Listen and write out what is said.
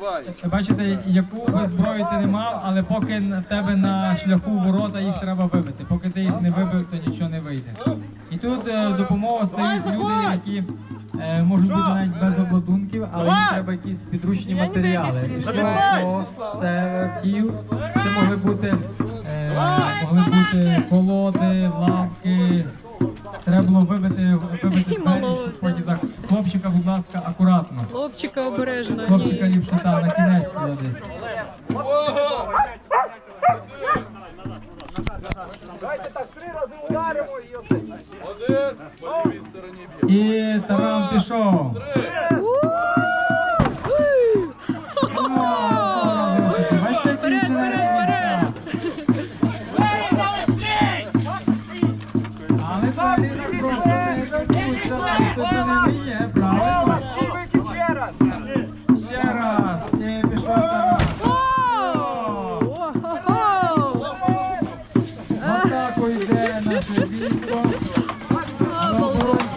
Давай. Бачите, яку би зброю ти не мав, але поки в тебе на шляху ворота їх треба вибити. Поки ти їх не вибив, то нічого не вийде. І тут е, в стають люди, які е, можуть бути навіть без обладунків, але їм треба якісь підручні матеріали. Це Київ, це могли бути, е, могли бути колоди, лавки. Треба було вибити, вибити двері, Малого щоб потім так. Хлопчика, будь ласка, акуратно. Хлопчика обережно. Хлопчика Ні. ліпше там на кінець кудись. Ого! Один по лівій стороні б'є. І Таран пішов. Бачите, Вперед, вперед, місця. Але далі не просто Bravo.